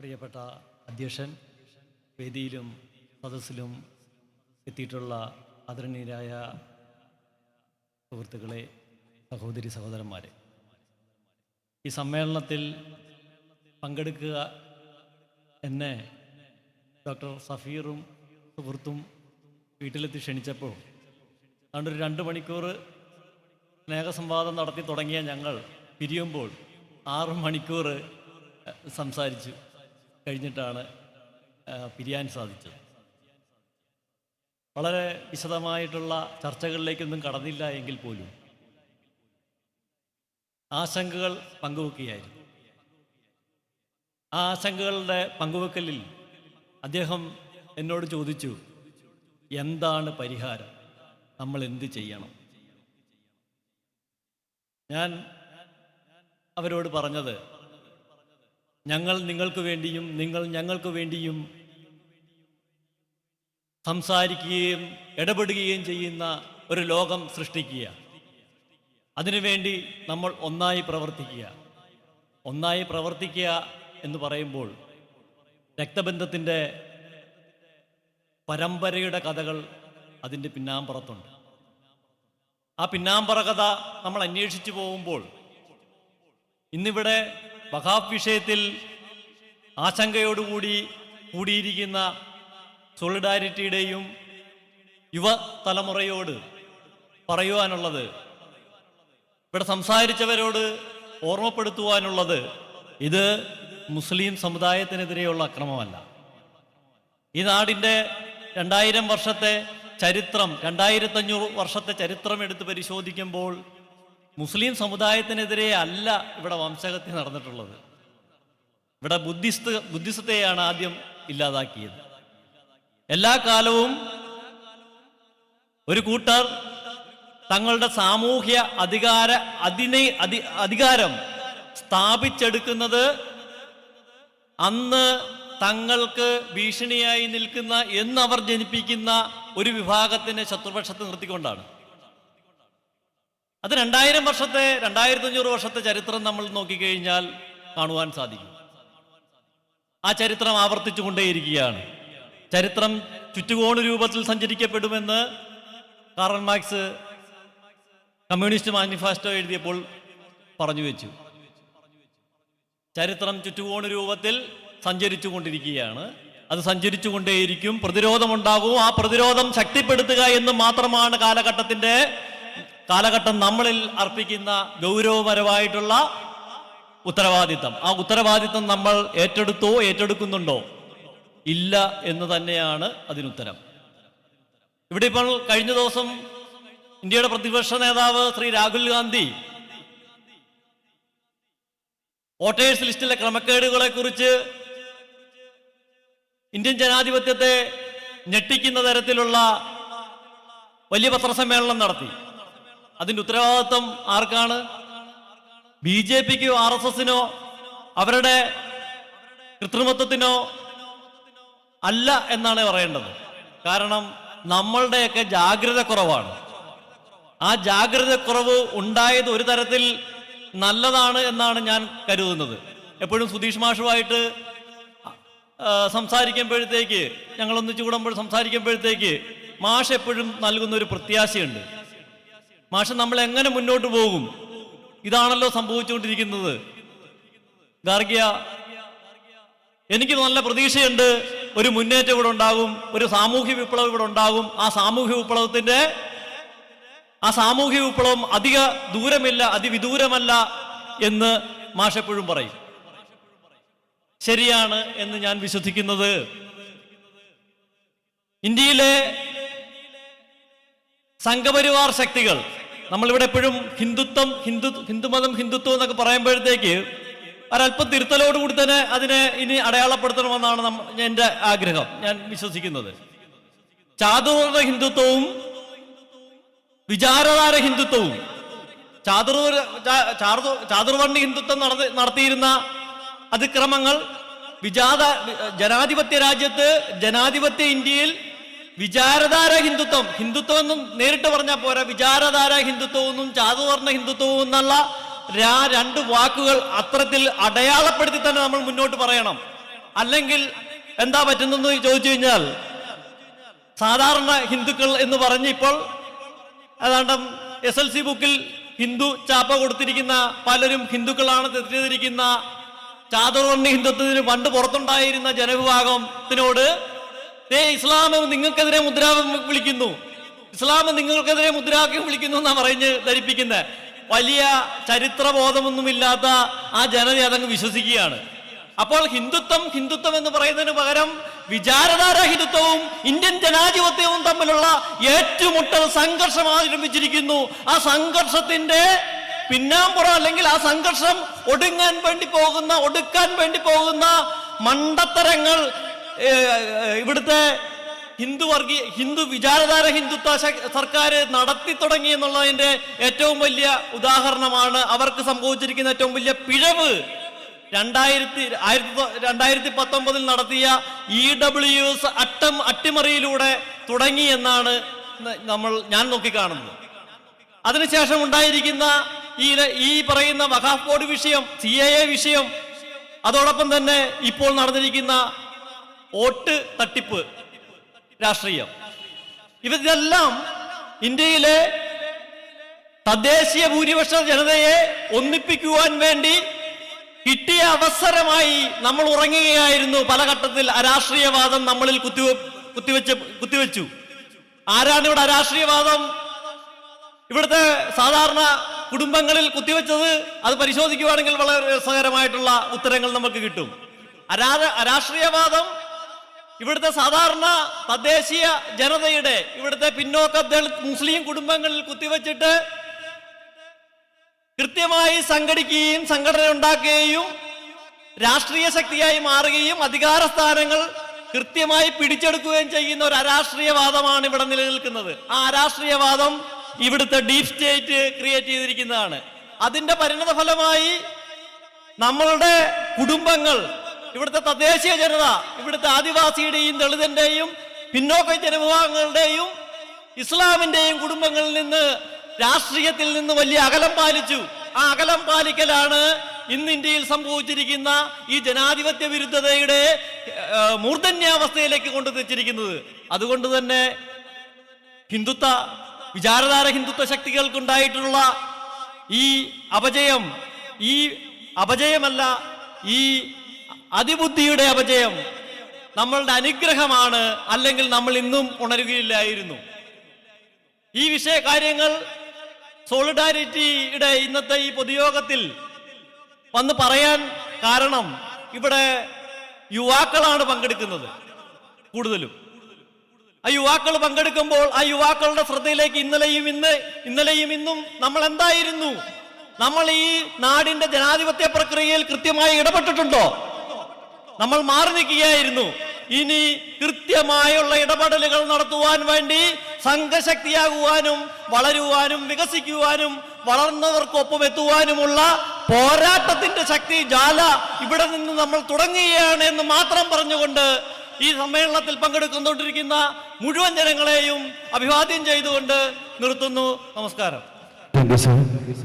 പ്രിയപ്പെട്ട അധ്യക്ഷൻ വേദിയിലും സദസ്സിലും എത്തിയിട്ടുള്ള ആദരണീയരായ സുഹൃത്തുക്കളെ സഹോദരി സഹോദരന്മാരെ. ഈ സമ്മേളനത്തിൽ പങ്കെടുക്കുക എന്നെ ഡോക്ടർ സഫീറും സുഹൃത്തും വീട്ടിലെത്തി ക്ഷണിച്ചപ്പോൾ അതുകൊണ്ട് ഒരു രണ്ട് മണിക്കൂർ സ്നേഹസംവാദം നടത്തി തുടങ്ങിയ ഞങ്ങൾ പിരിയുമ്പോൾ ആറ് മണിക്കൂർ സംസാരിച്ചു. കഴിഞ്ഞിട്ടാണ് പിരിയാൻ സാധിച്ചത്. വളരെ വിശദമായിട്ടുള്ള ചർച്ചകളിലേക്കൊന്നും കടന്നില്ല എങ്കിൽ പോലും ആശങ്കകൾ പങ്കുവെക്കുകയായിരുന്നു. ആ ആശങ്കകളുടെ പങ്കുവെക്കലിൽ അദ്ദേഹം എന്നോട് ചോദിച്ചു എന്താണ് പരിഹാരം? നമ്മൾ എന്ത് ചെയ്യണം? ഞാൻ അവരോട് പറഞ്ഞത് ഞങ്ങൾ നിങ്ങൾക്ക് വേണ്ടിയും നിങ്ങൾ ഞങ്ങൾക്ക് വേണ്ടിയും സംസാരിക്കുകയും ഇടപെടുകയും ചെയ്യുന്ന ഒരു ലോകം സൃഷ്ടിക്കുക. അതിനുവേണ്ടി നമ്മൾ ഒന്നായി പ്രവർത്തിക്കുക. ഒന്നായി പ്രവർത്തിക്കുക എന്ന് പറയുമ്പോൾ രക്തബന്ധത്തിന്റെ പരമ്പരയുടെ കഥകൾ അതിന്റെ പിന്നാമ്പുറത്തുണ്ട്. ആ പിന്നാമ്പറ കഥ നമ്മൾ അന്വേഷിച്ചു പോകുമ്പോൾ ഇന്നിവിടെ വഹാബ് വിഷയത്തിൽ ആശങ്കയോടുകൂടി കൂടിയിരിക്കുന്ന സോളിഡാരിറ്റിയുടെയും യുവതലമുറയോട് പറയുവാനുള്ളത് ഇവിടെ സംസാരിച്ചവരോട് ഓർമ്മപ്പെടുത്തുവാനുള്ളത് ഇത് മുസ്ലിം സമുദായത്തിനെതിരെയുള്ള അക്രമമല്ല. ഈ നാടിന്റെ രണ്ടായിരം വർഷത്തെ ചരിത്രം രണ്ടായിരത്തഞ്ഞൂറ് വർഷത്തെ ചരിത്രം എടുത്ത് പരിശോധിക്കുമ്പോൾ മുസ്ലിം സമുദായത്തിനെതിരെ അല്ല ഇവിടെ വംശഹത്യ നടന്നിട്ടുള്ളത്. ഇവിടെ ബുദ്ധിസ്റ്റ് ബുദ്ധിസത്തെയാണ് ആദ്യം ഇല്ലാതാക്കിയത്. എല്ലാ കാലവും ഒരു കൂട്ടർ തങ്ങളുടെ സാമൂഹ്യ അധികാര അതിനെ അധി അധികാരം സ്ഥാപിച്ചെടുക്കുന്നത് അന്ന് തങ്ങൾക്ക് ഭീഷണിയായി നിൽക്കുന്ന എന്നവർ ജനിപ്പിക്കുന്ന ഒരു വിഭാഗത്തിനെ ശത്രുപക്ഷത്ത് നിർത്തിക്കൊണ്ടാണ്. അത് രണ്ടായിരം വർഷത്തെ രണ്ടായിരത്തി അഞ്ഞൂറ് വർഷത്തെ ചരിത്രം നമ്മൾ നോക്കിക്കഴിഞ്ഞാൽ കാണുവാൻ സാധിക്കും. ആ ചരിത്രം ആവർത്തിച്ചു കൊണ്ടേയിരിക്കുകയാണ് ചരിത്രം ചുറ്റുകോണ് രൂപത്തിൽ സഞ്ചരിക്കപ്പെടുമെന്ന് കാറൽ മാർക്സ് കമ്മ്യൂണിസ്റ്റ് മാനിഫെസ്റ്റോ എഴുതിയപ്പോൾ പറഞ്ഞു വെച്ചു. ചരിത്രം ചുറ്റുകോണ് രൂപത്തിൽ സഞ്ചരിച്ചു കൊണ്ടിരിക്കുകയാണ് അത് സഞ്ചരിച്ചു കൊണ്ടേയിരിക്കും പ്രതിരോധമുണ്ടാകും. ആ പ്രതിരോധം ശക്തിപ്പെടുത്തുക എന്ന് മാത്രമാണ് കാലഘട്ടത്തിന്റെ കാലഘട്ടം നമ്മളിൽ അർപ്പിക്കുന്ന ഗൗരവപരമായിട്ടുള്ള ഉത്തരവാദിത്തം. ആ ഉത്തരവാദിത്തം നമ്മൾ ഏറ്റെടുത്തോ ഏറ്റെടുക്കുന്നുണ്ടോ? ഇല്ല എന്ന് തന്നെയാണ് അതിനുത്തരം. ഇവിടെ ഇപ്പോൾ കഴിഞ്ഞ ദിവസം ഇന്ത്യയുടെ പ്രതിപക്ഷ നേതാവ് ശ്രീ രാഹുൽ ഗാന്ധി വോട്ടേഴ്സ് ലിസ്റ്റിലെ ക്രമക്കേടുകളെ കുറിച്ച് ഇന്ത്യൻ ജനാധിപത്യത്തെ ഞെട്ടിക്കുന്ന തരത്തിലുള്ള വലിയ പത്രസമ്മേളനം നടത്തി. അതിന്റെ ഉത്തരവാദിത്വം ആർക്കാണ്? ബി ജെ പിക്കോ ആർ എസ് എസിനോ അവരുടെ കൃത്രിമത്വത്തിനോ അല്ല എന്നാണ് പറയേണ്ടത്. കാരണം നമ്മളുടെയൊക്കെ ജാഗ്രത കുറവാണ്. ആ ജാഗ്രത കുറവ് ഉണ്ടായത് ഒരു തരത്തിൽ നല്ലതാണ് എന്നാണ് ഞാൻ കരുതുന്നത്. എപ്പോഴും സുധീഷ് മാഷുമായിട്ട് സംസാരിക്കുമ്പോഴത്തേക്ക് ഒന്നിച്ചു കൂടുമ്പോൾ സംസാരിക്കുമ്പോഴത്തേക്ക് മാഷ് എപ്പോഴും നൽകുന്ന ഒരു പ്രത്യാശയുണ്ട്. മാഷ് നമ്മൾ എങ്ങനെ മുന്നോട്ട് പോകും? ഇതാണല്ലോ സംഭവിച്ചുകൊണ്ടിരിക്കുന്നത്. ഗാർഗിയ എനിക്ക് നല്ല പ്രതീക്ഷയുണ്ട്. ഒരു മുന്നേറ്റം ഇവിടെ ഉണ്ടാകും. ഒരു സാമൂഹ്യ വിപ്ലവം ഇവിടെ ഉണ്ടാകും. ആ സാമൂഹ്യ വിപ്ലവത്തിന്റെ ആ സാമൂഹ്യ വിപ്ലവം അധിക ദൂരമില്ല അതിവിദൂരമല്ല എന്ന് മാഷെപ്പോഴും പറയും. ശരിയാണ് എന്ന് ഞാൻ വിശ്വസിക്കുന്നത്. ഇന്ത്യയിലെ സംഘപരിവാർ ശക്തികൾ നമ്മളിവിടെ എപ്പോഴും ഹിന്ദുത്വം ഹിന്ദു ഹിന്ദുമതം ഹിന്ദുത്വം എന്നൊക്കെ പറയുമ്പോഴത്തേക്ക് ഒരല്പം തിരുത്തലോടുകൂടി തന്നെ അതിനെ ഇനി അടയാളപ്പെടുത്തണമെന്നാണ് എന്റെ ആഗ്രഹം ഞാൻ വിശ്വസിക്കുന്നത്. ചാതുർവർണ ഹിന്ദുത്വവും വിചാരധാര ഹിന്ദുത്വവും ചാതുർ ചാതുർവർണ ഹിന്ദുത്വം നടത്തി നടത്തിയിരുന്ന അതിക്രമങ്ങൾ വിജാത ജനാധിപത്യ രാജ്യത്ത് ജനാധിപത്യ ഇന്ത്യയിൽ വിചാരധാര ഹിന്ദുത്വം. ഹിന്ദുത്വം എന്നും നേരിട്ട് പറഞ്ഞാൽ പോരാ. വിചാരധാര ഹിന്ദുത്വം എന്നും ചാതുവർണ ഹിന്ദുത്വവും എന്നുള്ള രണ്ട് വാക്കുകൾ അത്രത്തിൽ അടയാളപ്പെടുത്തി തന്നെ നമ്മൾ മുന്നോട്ട് പറയണം. അല്ലെങ്കിൽ എന്താ പറ്റുന്നെന്ന് ചോദിച്ചു കഴിഞ്ഞാൽ സാധാരണ ഹിന്ദുക്കൾ എന്ന് പറഞ്ഞ് ഇപ്പോൾ ഏതാണ്ട് എസ് എൽ സി ബുക്കിൽ ഹിന്ദു ചാപ്പ കൊടുത്തിരിക്കുന്ന പലരും ഹിന്ദുക്കളാണ് തെറ്റിദ്ധരിക്കുന്ന ചാതുർവർണ ഹിന്ദുത്വത്തിന് പണ്ട് പുറത്തുണ്ടായിരുന്ന ജനവിഭാഗത്തിനോട് ദേ ഇസ്ലാം നിങ്ങൾക്കെതിരെ മുദ്രാവാക്യം വിളിക്കുന്നു. ഇസ്ലാം നിങ്ങൾക്കെതിരെ മുദ്രാവാക്യം വിളിക്കുന്നു എന്നാ പറഞ്ഞ് ധരിപ്പിക്കുന്നത് വലിയ ചരിത്രബോധമൊന്നുമില്ലാത്ത ആ ജനത അതങ്ങ് വിശ്വസിക്കുകയാണ്. അപ്പോൾ ഹിന്ദുത്വം ഹിന്ദുത്വം എന്ന് പറയുന്നതിന് പകരം വിചാരധാരഹിതത്വവും ഇന്ത്യൻ ജനാധിപത്യവും തമ്മിലുള്ള ഏറ്റുമുട്ടൽ സംഘർഷം ആരംഭിച്ചിരിക്കുന്നു. ആ സംഘർഷത്തിന്റെ പിന്നാമ്പുറം അല്ലെങ്കിൽ ആ സംഘർഷം ഒടുങ്ങാൻ വേണ്ടി പോകുന്ന ഒടുക്കാൻ വേണ്ടി പോകുന്ന മണ്ടത്തരങ്ങൾ ഇവിടുത്തെ ഹിന്ദു വർഗീയ ഹിന്ദു വിചാരധാര ഹിന്ദുത്വ സർക്കാർ നടത്തി തുടങ്ങി എന്നുള്ളതിന്റെ ഏറ്റവും വലിയ ഉദാഹരണമാണ് അവർക്ക് സംഭവിച്ചിരിക്കുന്ന ഏറ്റവും വലിയ പിഴവ്. രണ്ടായിരത്തി ആയിരത്തി രണ്ടായിരത്തി പത്തൊമ്പതിൽ നടത്തിയ ഇ ഡബ്ല്യു എസ് അട്ടം അട്ടിമറിയിലൂടെ തുടങ്ങി എന്നാണ് നമ്മൾ ഞാൻ നോക്കിക്കാണുന്നത്. അതിനുശേഷം ഉണ്ടായിരിക്കുന്ന ഈ ഈ പറയുന്ന വഖാഫ് ബോർഡ് വിഷയം സി എ വിഷയം അതോടൊപ്പം തന്നെ ഇപ്പോൾ നടന്നിരിക്കുന്ന വോട്ട് തട്ടിപ്പ് രാഷ്ട്രീയം. ഇവരെല്ലാം ഇന്ത്യയിലെ തദ്ദേശീയ ഭൂരിപക്ഷ ജനതയെ ഒന്നിപ്പിക്കുവാൻ വേണ്ടി കിട്ടിയ അവസരമായി നമ്മൾ ഉറങ്ങുകയായിരുന്നു. പല ഘട്ടത്തിൽ അരാഷ്ട്രീയവാദം നമ്മളിൽ കുത്തി കുത്തിവെച്ച് കുത്തിവെച്ചു ആരാണ് ഇവിടെ അരാഷ്ട്രീയവാദം? ഇവിടുത്തെ സാധാരണ കുടുംബങ്ങളിൽ കുത്തിവെച്ചത് അത് പരിശോധിക്കുവാണെങ്കിൽ വളരെ രസകരമായിട്ടുള്ള ഉത്തരങ്ങൾ നമുക്ക് കിട്ടും. അരാ അരാഷ്ട്രീയവാദം ഇവിടുത്തെ സാധാരണ തദ്ദേശീയ ജനതയുടെ ഇവിടുത്തെ പിന്നോക്ക ദളിത് മുസ്ലിം കുടുംബങ്ങളിൽ കുത്തിവെച്ചിട്ട് കൃത്യമായി സംഘടിക്കുകയും സംഘടന ഉണ്ടാക്കുകയും രാഷ്ട്രീയ ശക്തിയായി മാറുകയും അധികാര സ്ഥാനങ്ങൾ കൃത്യമായി പിടിച്ചെടുക്കുകയും ചെയ്യുന്ന ഒരു അരാഷ്ട്രീയവാദമാണ് ഇവിടെ നിലനിൽക്കുന്നത്. ആ അരാഷ്ട്രീയവാദം ഇവിടുത്തെ ഡീപ് സ്റ്റേറ്റ് ക്രിയേറ്റ് ചെയ്തിരിക്കുന്നതാണ്. അതിന്റെ പരിണത നമ്മളുടെ കുടുംബങ്ങൾ ഇവിടുത്തെ തദ്ദേശീയ ജനത ഇവിടുത്തെ ആദിവാസിയുടെയും ദളിതന്റെയും പിന്നോക്ക ജനവിഭാഗങ്ങളുടെയും ഇസ്ലാമിന്റെയും കുടുംബങ്ങളിൽ നിന്ന് രാഷ്ട്രീയത്തിൽ നിന്ന് വലിയ അകലം പാലിച്ചു. ആ അകലം പാലിക്കലാണ് ഇന്ന് ഇന്ത്യയിൽ സംഭവിച്ചിരിക്കുന്ന ഈ ജനാധിപത്യ വിരുദ്ധതയുടെ മൂർധന്യാവസ്ഥയിലേക്ക് കൊണ്ടുവച്ചിരിക്കുന്നത്. അതുകൊണ്ട് തന്നെ ഹിന്ദുത്വ വിചാരധാര ഹിന്ദുത്വ ശക്തികൾക്കുണ്ടായിട്ടുള്ള ഈ അപജയം ഈ അപജയമല്ല ഈ അതിബുദ്ധിയുടെ അപജയം നമ്മളുടെ അനുഗ്രഹമാണ് അല്ലെങ്കിൽ നമ്മൾ ഇന്നും ഉണരുകയില്ലായിരുന്നു. ഈ വിഷയ കാര്യങ്ങൾ സോളിഡാരിറ്റിയുടെ ഇന്നത്തെ ഈ പൊതുയോഗത്തിൽ വന്ന് പറയാൻ കാരണം ഇവിടെ യുവാക്കളാണ് പങ്കെടുക്കുന്നത് കൂടുതലും. ആ യുവാക്കൾ പങ്കെടുക്കുമ്പോൾ ആ യുവാക്കളുടെ ശ്രദ്ധയിലേക്ക് ഇന്നലെയും ഇന്ന് ഇന്നലെയും ഇന്നും നമ്മൾ എന്തായിരുന്നു? നമ്മൾ ഈ നാടിന്റെ ജനാധിപത്യ പ്രക്രിയയിൽ കൃത്യമായി ഇടപെട്ടിട്ടുണ്ടോ? നമ്മൾ മാറി നിൽക്കുകയായിരുന്നു. ഇനി കൃത്യമായുള്ള ഇടപെടലുകൾ നടത്തുവാൻ വേണ്ടി സംഘശക്തിയാകുവാനും വളരുവാനും വികസിക്കുവാനും വളർന്നവർക്കൊപ്പം എത്തുവാനുമുള്ള പോരാട്ടത്തിന്റെ ശക്തി ജാല ഇവിടെ നിന്ന് നമ്മൾ തുടങ്ങുകയാണ് എന്ന് മാത്രം പറഞ്ഞുകൊണ്ട് ഈ സമ്മേളനത്തിൽ പങ്കെടുക്കുന്നോണ്ടിരിക്കുന്ന മുഴുവൻ ജനങ്ങളെയും അഭിവാദ്യം ചെയ്തുകൊണ്ട് നിർത്തുന്നു. നമസ്കാരം.